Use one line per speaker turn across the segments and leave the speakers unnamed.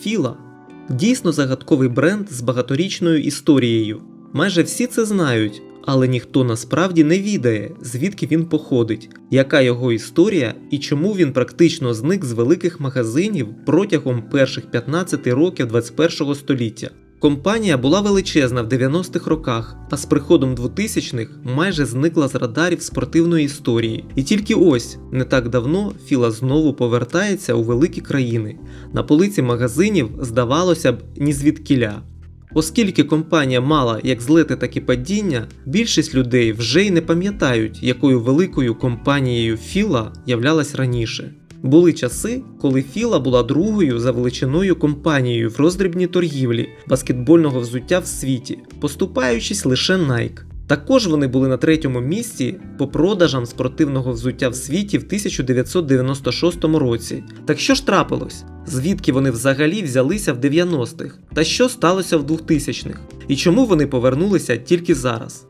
Філа дійсно загадковий бренд з багаторічною історією. Майже всі це знають, але ніхто насправді не відає, звідки він походить, яка його історія і чому він практично зник з великих магазинів протягом перших 15 років 21 століття. Компанія була величезна в 90-х роках, а з приходом 2000-х майже зникла з радарів спортивної історії. І тільки ось не так давно Філа знову повертається у великі країни. На полиці магазинів здавалося б ні звідкіля. Оскільки компанія мала як злети, так і падіння, більшість людей вже й не пам'ятають, якою великою компанією Філа являлась раніше. Були часи, коли Філа була другою за величиною компанією в роздрібній торгівлі баскетбольного взуття в світі, поступаючись лише Nike. Також вони були на третьому місці по продажам спортивного взуття в світі в 1996 році. Так що ж трапилось? Звідки вони взагалі взялися в 90-х? Та що сталося в 2000-х? І чому вони повернулися тільки зараз?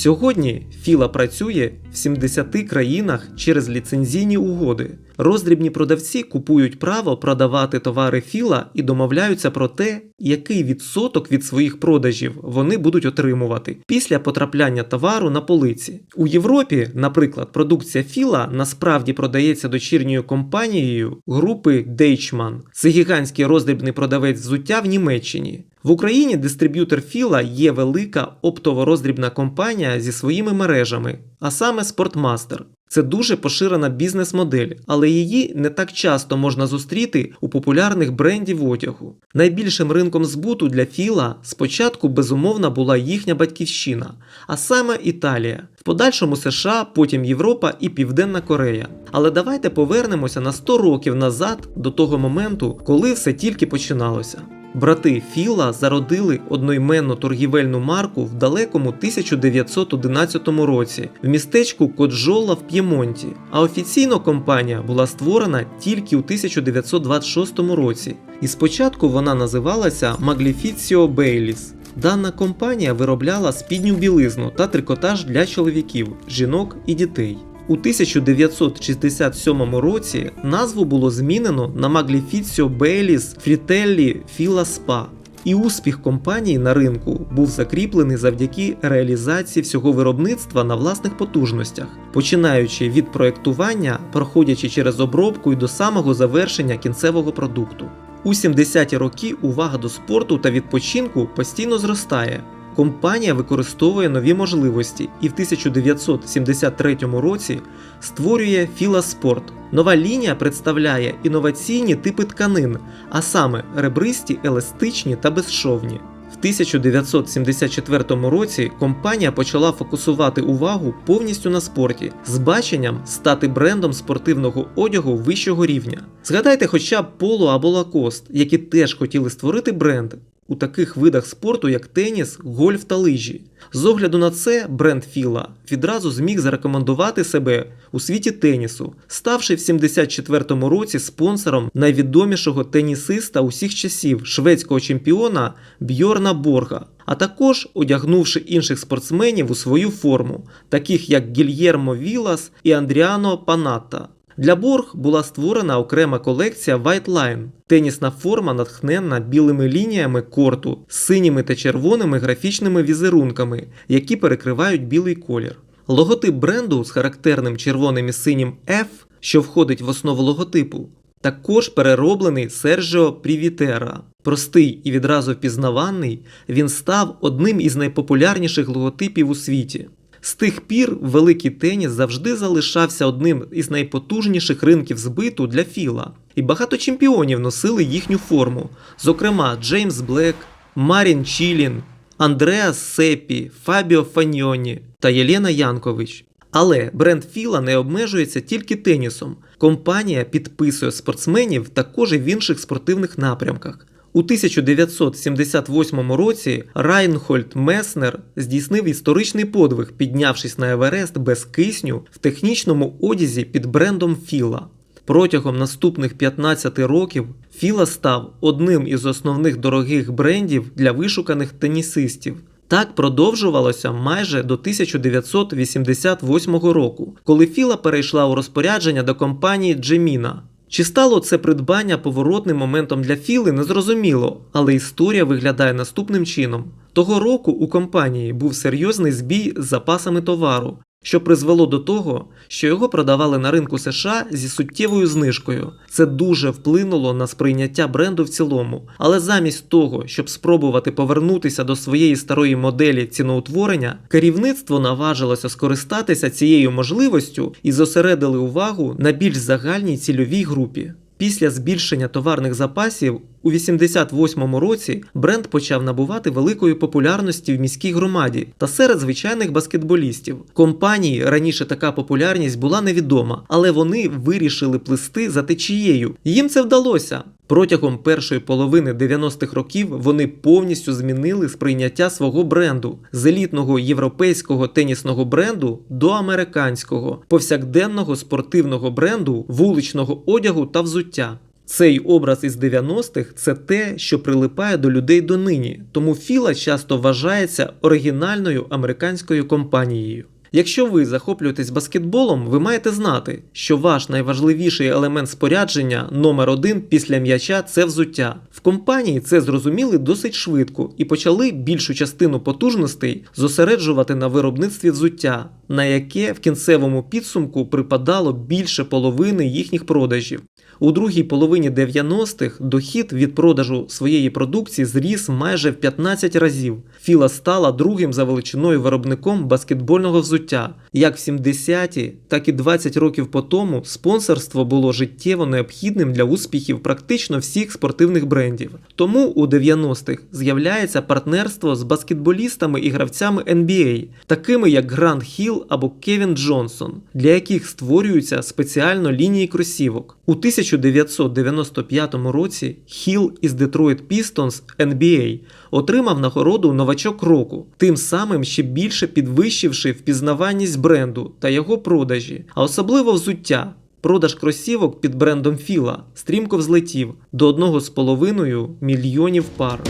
Сьогодні Філа працює в 70 країнах через ліцензійні угоди. Роздрібні продавці купують право продавати товари Філа і домовляються про те, який відсоток від своїх продажів вони будуть отримувати після потрапляння товару на полиці. У Європі, наприклад, продукція Філа насправді продається дочірньою компанією групи Deichmann. Це гігантський роздрібний продавець взуття в Німеччині. В Україні дистриб'ютор Філа є велика оптово-роздрібна компанія зі своїми мережами, а саме Спортмастер. Це дуже поширена бізнес-модель, але її не так часто можна зустріти у популярних брендів одягу. Найбільшим ринком збуту для Філа спочатку безумовно була їхня батьківщина, а саме Італія, в подальшому США, потім Європа і Південна Корея. Але давайте повернемося на 100 років назад до того моменту, коли все тільки починалося. Брати Філа зародили одноіменну торгівельну марку в далекому 1911 році в містечку Коджола в П'ємонті, а офіційно компанія була створена тільки у 1926 році. І спочатку вона називалася Maglificio Baileys. Дана компанія виробляла спідню білизну та трикотаж для чоловіків, жінок і дітей. У 1967 році назву було змінено на Maglificio Baileys Fritelli Fila Spa. І успіх компанії на ринку був закріплений завдяки реалізації всього виробництва на власних потужностях, починаючи від проєктування, проходячи через обробку і до самого завершення кінцевого продукту. У 70-ті роки увага до спорту та відпочинку постійно зростає. Компанія використовує нові можливості і в 1973 році створює Філаспорт. Нова лінія представляє інноваційні типи тканин, а саме ребристі, еластичні та безшовні. В 1974 році компанія почала фокусувати увагу повністю на спорті з баченням стати брендом спортивного одягу вищого рівня. Згадайте хоча б Поло або Лакост, які теж хотіли створити бренд у таких видах спорту, як теніс, гольф та лижі. З огляду на це, бренд Філа відразу зміг зарекомендувати себе у світі тенісу, ставши в 74-му році спонсором найвідомішого тенісиста усіх часів шведського чемпіона Бьорна Борга, а також одягнувши інших спортсменів у свою форму, таких як Гільєрмо Вілас і Андріано Панатта. Для Борг була створена окрема колекція White Line – тенісна форма, натхненна білими лініями корту, синіми та червоними графічними візерунками, які перекривають білий колір. Логотип бренду з характерним червоним і синім F, що входить в основу логотипу, також перероблений Серджіо Прівітера. Простий і відразу впізнаваний, він став одним із найпопулярніших логотипів у світі. З тих пір великий теніс завжди залишався одним із найпотужніших ринків збиту для Філа, і багато чемпіонів носили їхню форму, зокрема Джеймс Блек, Марін Чілін, Андреас Сепі, Фабіо Фаньоні та Єлена Янкович. Але бренд Філа не обмежується тільки тенісом. Компанія підписує спортсменів також і в інших спортивних напрямках. У 1978 році Райнхольд Меснер здійснив історичний подвиг, піднявшись на Еверест без кисню в технічному одязі під брендом Філа. Протягом наступних 15 років Філа став одним із основних дорогих брендів для вишуканих тенісистів. Так продовжувалося майже до 1988 року, коли Філа перейшла у розпорядження до компанії Джеміна. Чи стало це придбання поворотним моментом для Філи, незрозуміло, але історія виглядає наступним чином. Того року у компанії був серйозний збій з запасами товару, що призвело до того, що його продавали на ринку США зі суттєвою знижкою. Це дуже вплинуло на сприйняття бренду в цілому. Але замість того, щоб спробувати повернутися до своєї старої моделі ціноутворення, керівництво наважилося скористатися цією можливістю і зосередили увагу на більш загальній цільовій групі. Після збільшення товарних запасів у 88-му році бренд почав набувати великої популярності в міській громаді та серед звичайних баскетболістів. Компанії раніше така популярність була невідома, але вони вирішили плисти за течією. Їм це вдалося. Протягом першої половини 90-х років вони повністю змінили сприйняття свого бренду з елітного європейського тенісного бренду до американського, повсякденного спортивного бренду, вуличного одягу та взуття. Цей образ із 90-х – це те, що прилипає до людей донині, тому Філа часто вважається оригінальною американською компанією. Якщо ви захоплюєтесь баскетболом, ви маєте знати, що ваш найважливіший елемент спорядження номер один після м'яча це взуття. В компанії це зрозуміли досить швидко і почали більшу частину потужностей зосереджувати на виробництві взуття, на яке в кінцевому підсумку припадало більше половини їхніх продажів. У другій половині 90-х дохід від продажу своєї продукції зріс майже в 15 разів. Філа стала другим за величиною виробником баскетбольного взуття. Як в 70-ті, так і 20 років по тому спонсорство було життєво необхідним для успіхів практично всіх спортивних брендів. Тому у 90-х з'являється партнерство з баскетболістами і гравцями NBA, такими як Грант Хілл або Кевін Джонсон, для яких створюються спеціально лінії кросівок. У 1995 році Хіл із Detroit Pistons NBA отримав нагороду новачок року, тим самим ще більше підвищивши впізнаваність бренду та його продажі, а особливо взуття. Продаж кросівок під брендом Філа стрімко взлетів до 1,5 мільйонів пар.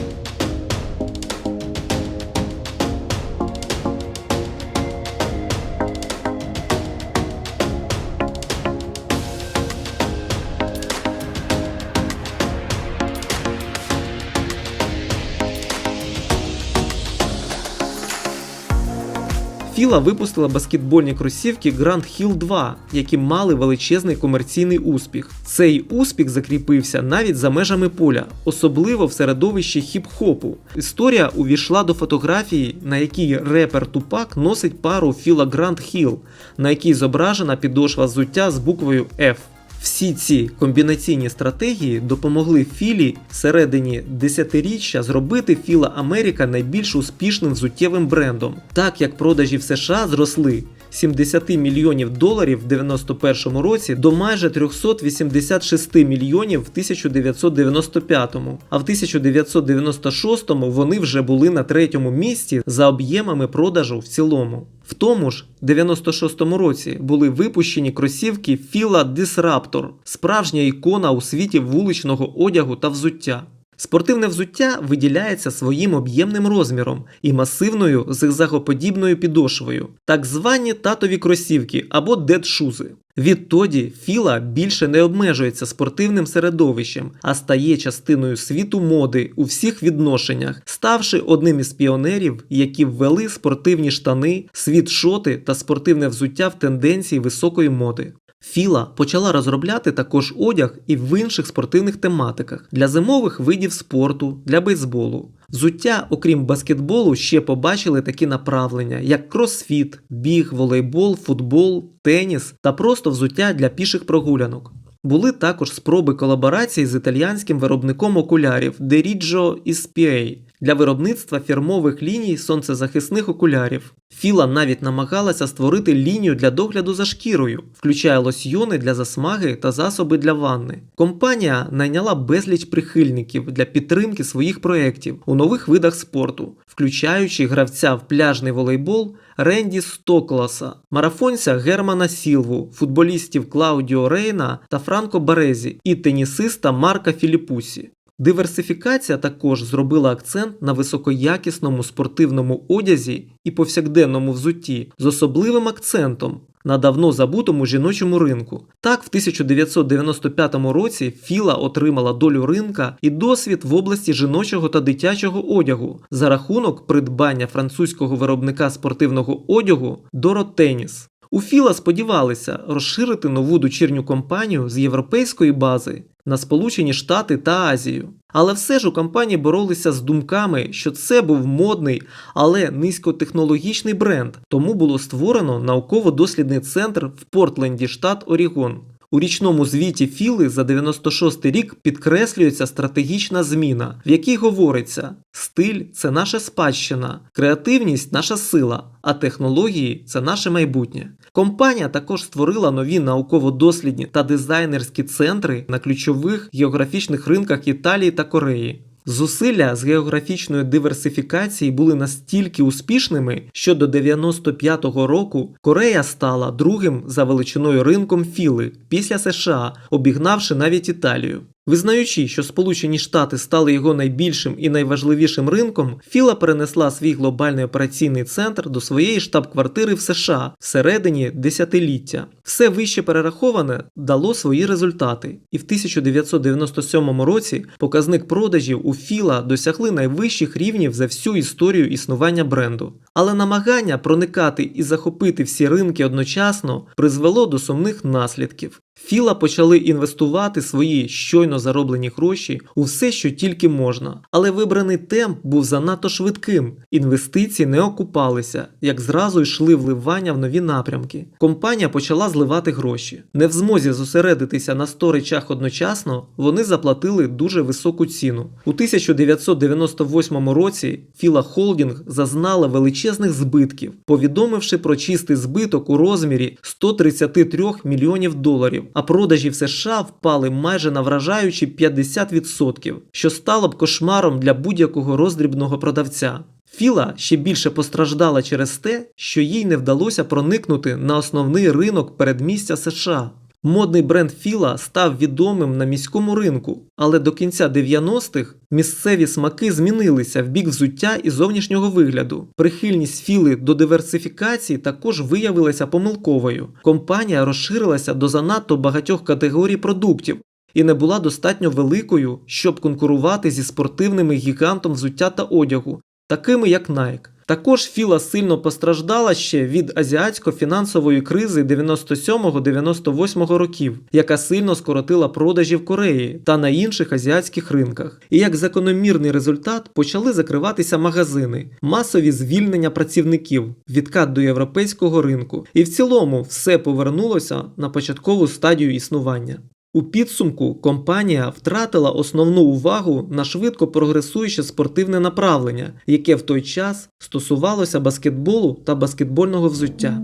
Філа випустила баскетбольні кросівки Grand Hill 2, які мали величезний комерційний успіх. Цей успіх закріпився навіть за межами поля, особливо в середовищі хіп-хопу. Історія увійшла до фотографії, на якій репер Тупак носить пару Філа Grand Hill, на якій зображена підошва взуття з буквою F. Всі ці комбінаційні стратегії допомогли Філі всередині десятиріччя зробити Філа Америка найбільш успішним взуттєвим брендом, так як продажі в США зросли. З 70 мільйонів доларів в 91 році до майже 386 мільйонів в 1995, а в 1996 вони вже були на третьому місці за об'ємами продажу в цілому. В тому ж 96-му році були випущені кросівки Fila Disruptor, справжня ікона у світі вуличного одягу та взуття. Спортивне взуття виділяється своїм об'ємним розміром і масивною зигзагоподібною підошвою, так звані татові кросівки або дедшузи. Відтоді Філа більше не обмежується спортивним середовищем, а стає частиною світу моди у всіх відношеннях, ставши одним із піонерів, які ввели спортивні штани, світшоти та спортивне взуття в тенденції високої моди. Філа почала розробляти також одяг і в інших спортивних тематиках для зимових видів спорту, для бейсболу. Взуття, окрім баскетболу, ще побачили такі направлення, як кросфіт, біг, волейбол, футбол, теніс та просто взуття для піших прогулянок. Були також спроби колаборації з італіянським виробником окулярів Deriggio SPA для виробництва фірмових ліній сонцезахисних окулярів. Філа навіть намагалася створити лінію для догляду за шкірою, включає лосьйони для засмаги та засоби для ванни. Компанія найняла безліч прихильників для підтримки своїх проєктів у нових видах спорту, включаючи гравця в пляжний волейбол Ренді Стокласа, марафонця Германа Сілву, футболістів Клаудіо Рейна та Франко Барезі і тенісиста Марка Філіпусі. Диверсифікація також зробила акцент на високоякісному спортивному одязі і повсякденному взутті з особливим акцентом на давно забутому жіночому ринку. Так, в 1995 році Філа отримала долю ринка і досвід в області жіночого та дитячого одягу за рахунок придбання французького виробника спортивного одягу Tennis. У Філа сподівалися розширити нову дочірню компанію з європейської бази на Сполучені Штати та Азію. Але все ж у компанії боролися з думками, що це був модний, але низькотехнологічний бренд, тому було створено науково-дослідний центр в Портленді, штат Орігон. У річному звіті Філи за 96 рік підкреслюється стратегічна зміна, в якій говориться: стиль це наша спадщина, креативність наша сила, а технології це наше майбутнє. Компанія також створила нові науково-дослідні та дизайнерські центри на ключових географічних ринках Італії та Кореї. Зусилля з географічної диверсифікації були настільки успішними, що до 95-го року Корея стала другим за величиною ринком філи після США, обігнавши навіть Італію. Визнаючи, що Сполучені Штати стали його найбільшим і найважливішим ринком, Філа перенесла свій глобальний операційний центр до своєї штаб-квартири в США всередині десятиліття. Все вище перераховане дало свої результати, і в 1997 році показник продажів у Філа досягли найвищих рівнів за всю історію існування бренду. Але намагання проникати і захопити всі ринки одночасно призвело до сумних наслідків. Філа почали інвестувати свої щойно зароблені гроші у все, що тільки можна. Але вибраний темп був занадто швидким. Інвестиції не окупалися, як зразу йшли вливання в нові напрямки. Компанія почала зливати гроші. Не в змозі зосередитися на 100 речах одночасно, вони заплатили дуже високу ціну. У 1998 році Філа Холдінг зазнала величезних збитків, повідомивши про чистий збиток у розмірі 133 мільйонів доларів а продажі в США впали майже на вражаючі 50%, що стало б кошмаром для будь-якого роздрібного продавця. Філа ще більше постраждала через те, що їй не вдалося проникнути на основний ринок передмістя США. Модний бренд Філа став відомим на міському ринку, але до кінця 90-х місцеві смаки змінилися в бік взуття і зовнішнього вигляду. Прихильність Філи до диверсифікації також виявилася помилковою. Компанія розширилася до занадто багатьох категорій продуктів. І не була достатньо великою, щоб конкурувати зі спортивними гігантом взуття та одягу, такими як Nike. Також Філа сильно постраждала ще від азіатсько-фінансової кризи 97-98 років, яка сильно скоротила продажі в Кореї та на інших азіатських ринках. І як закономірний результат почали закриватися магазини, масові звільнення працівників, відкат до європейського ринку. І в цілому все повернулося на початкову стадію існування. У підсумку компанія втратила основну увагу на швидко прогресуюче спортивне направлення, яке в той час стосувалося баскетболу та баскетбольного взуття.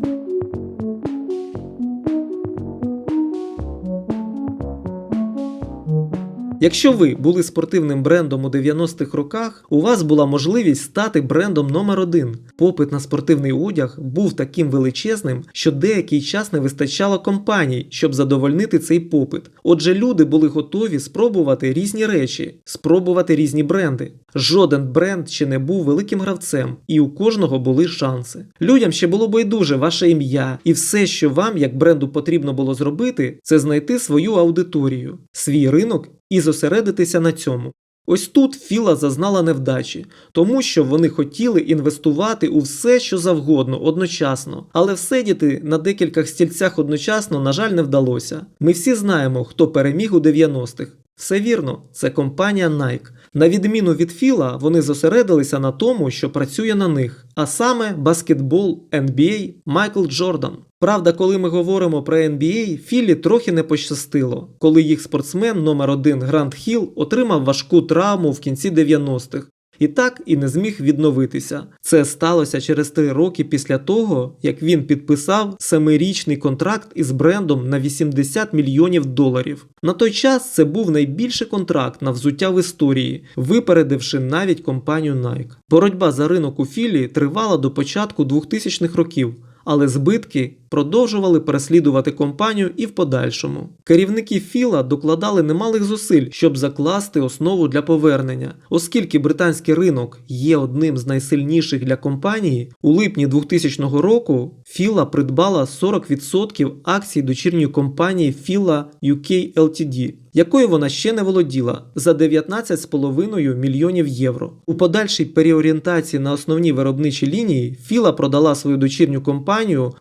Якщо ви були спортивним брендом у 90-х роках, у вас була можливість стати брендом номер один. Попит на спортивний одяг був таким величезним, що деякий час не вистачало компаній, щоб задовольнити цей попит. Отже, люди були готові спробувати різні речі, спробувати різні бренди. Жоден бренд ще не був великим гравцем, і у кожного були шанси. Людям ще було байдуже ваше ім'я, і все, що вам, як бренду, потрібно було зробити, це знайти свою аудиторію, свій ринок і зосередитися на цьому. Ось тут Філа зазнала невдачі, тому що вони хотіли інвестувати у все, що завгодно, одночасно, але всидіти на декількох стільцях одночасно, на жаль, не вдалося. Ми всі знаємо, хто переміг у 90-х. Все вірно, це компанія Nike. На відміну від Філа, вони зосередилися на тому, що працює на них, а саме баскетбол, NBA, Майкл Джордан. Правда, коли ми говоримо про NBA, Філі трохи не пощастило, коли їх спортсмен номер 1 Грант Хіл отримав важку травму в кінці 90-х. І так і не зміг відновитися. Це сталося через три роки після того, як він підписав семирічний контракт із брендом на 80 мільйонів доларів. На той час це був найбільший контракт на взуття в історії, випередивши навіть компанію Nike. Боротьба за ринок у Філі тривала до початку 2000-х років. Але збитки продовжували переслідувати компанію і в подальшому. Керівники Філа докладали немалих зусиль, щоб закласти основу для повернення, оскільки британський ринок є одним з найсильніших для компанії. У липні 2000 року Філа придбала 40% акцій дочірньої компанії Філа UK Ltd, якою вона ще не володіла за 19,5 мільйонів євро. У подальшій переорієнтації на основні виробничі лінії Філа продала свою дочірню компанію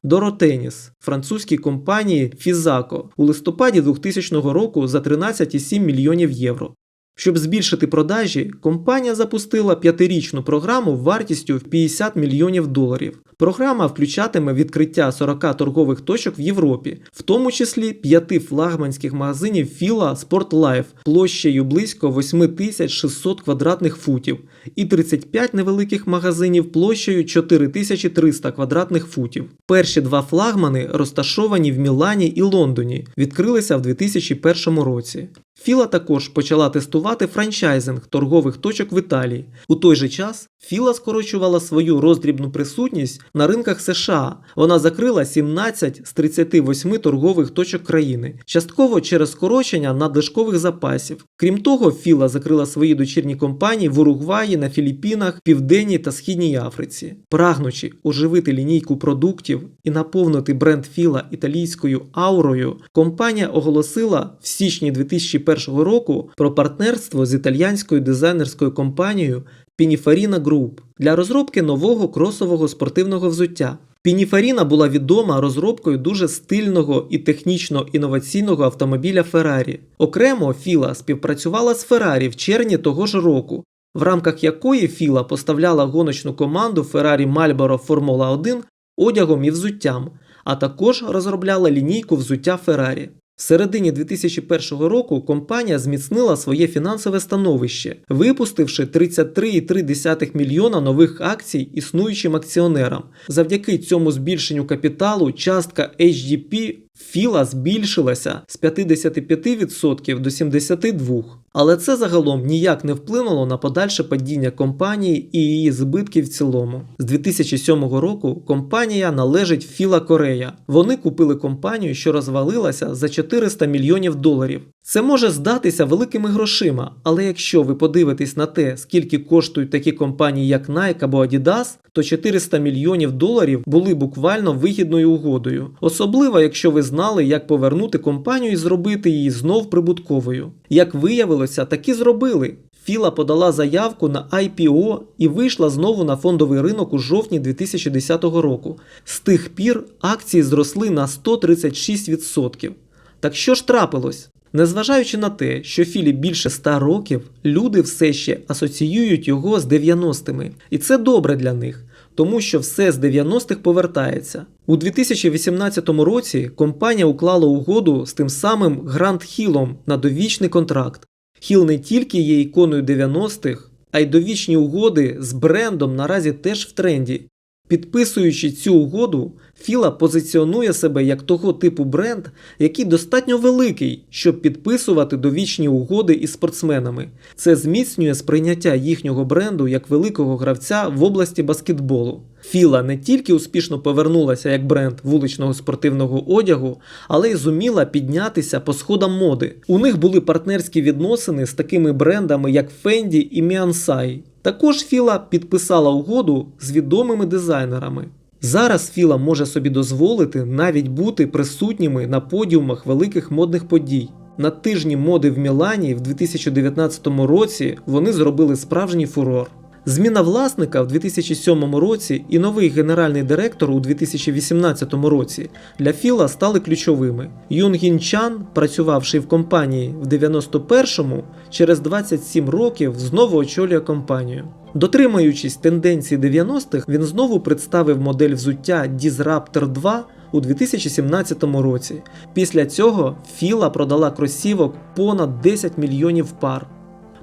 Dorotеніс французькій компанії Фізако у листопаді 2000 року за 13,7 мільйонів євро. Щоб збільшити продажі, компанія запустила п'ятирічну програму вартістю в 50 мільйонів доларів. Програма включатиме відкриття 40 торгових точок в Європі, в тому числі п'яти флагманських магазинів Філа Sport площею близько 8600 квадратних футів і 35 невеликих магазинів площею 4300 квадратних футів. Перші два флагмани, розташовані в Мілані і Лондоні, відкрилися в 2001 році. Філа також почала тестувати франчайзинг торгових точок в Італії. У той же час Філа скорочувала свою роздрібну присутність на ринках США. Вона закрила 17 з 38 торгових точок країни, частково через скорочення надлишкових запасів. Крім того, Філа закрила свої дочірні компанії в Уругваї, на Філіппінах, Південній та Східній Африці. Прагнучи оживити лінійку продуктів і наповнити бренд Філа італійською аурою, компанія оголосила в січні 2001 року про партнерство з італійською дизайнерською компанією Pininfarina Group для розробки нового кросового спортивного взуття. Pininfarina була відома розробкою дуже стильного і технічно інноваційного автомобіля Ferrari. Окремо Філа співпрацювала з Ferrari в червні того ж року, в рамках якої Філа поставляла гоночну команду Ferrari Marlboro Formula 1 одягом і взуттям, а також розробляла лінійку взуття Ferrari. В середині 2001 року компанія зміцнила своє фінансове становище, випустивши 33,3 мільйона нових акцій існуючим акціонерам. Завдяки цьому збільшенню капіталу частка HDP Філа збільшилася з 55% до 72%. Але це загалом ніяк не вплинуло на подальше падіння компанії і її збитки в цілому. З 2007 року компанія належить Філа Корея. Вони купили компанію, що розвалилася за 400 мільйонів доларів. Це може здатися великими грошима, але якщо ви подивитесь на те, скільки коштують такі компанії, як Nike або Adidas, то 400 мільйонів доларів були буквально вигідною угодою, особливо якщо ви знали, як повернути компанію і зробити її знов прибутковою. Як виявилося, таки зробили. Філа подала заявку на IPO і вийшла знову на фондовий ринок у жовтні 2010 року. З тих пір акції зросли на 136%. Так що ж трапилось? Незважаючи на те, що Філі більше 100 років, люди все ще асоціюють його з 90-ми, і це добре для них, тому що все з 90-х повертається. У 2018 році компанія уклала угоду з тим самим Гранд Хілом на довічний контракт. Хіл не тільки є іконою 90-х, а й довічні угоди з брендом наразі теж в тренді. Підписуючи цю угоду, Філа позиціонує себе як того типу бренд, який достатньо великий, щоб підписувати довічні угоди із спортсменами. Це зміцнює сприйняття їхнього бренду як великого гравця в області баскетболу. Філа не тільки успішно повернулася як бренд вуличного спортивного одягу, але й зуміла піднятися по сходам моди. У них були партнерські відносини з такими брендами, як Fendi і Miansai. Також Філа підписала угоду з відомими дизайнерами. Зараз Філа може собі дозволити навіть бути присутніми на подіумах великих модних подій. На тижні моди в Мілані в 2019 році вони зробили справжній фурор. Зміна власника в 2007 році і новий генеральний директор у 2018 році для Філа стали ключовими. Юн Гін Чан, працювавши в компанії в 91-му, через 27 років знову очолює компанію. Дотримуючись тенденції 90-х, він знову представив модель взуття Disruptor 2 у 2017 році. Після цього Філа продала кросівок понад 10 мільйонів пар.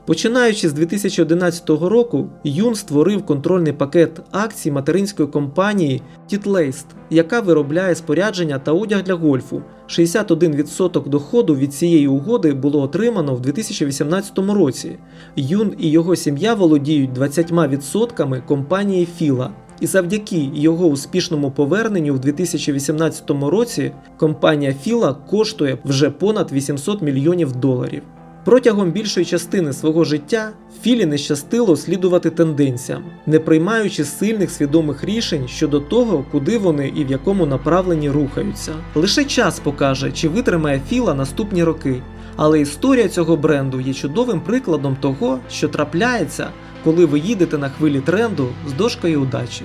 Починаючи з 2011 року, Юн створив контрольний пакет акцій материнської компанії Titleist, яка виробляє спорядження та одяг для гольфу. 61% доходу від цієї угоди було отримано в 2018 році. Юн і його сім'я володіють 20% компанії Філа. І завдяки його успішному поверненню в 2018 році компанія Філа коштує вже понад 800 мільйонів доларів. Протягом більшої частини свого життя Філі не щастило слідувати тенденціям, не приймаючи сильних свідомих рішень щодо того, куди вони і в якому направленні рухаються. Лише час покаже, чи витримає Філа наступні роки. Але історія цього бренду є чудовим прикладом того, що трапляється, коли ви їдете на хвилі тренду з дошкою удачі.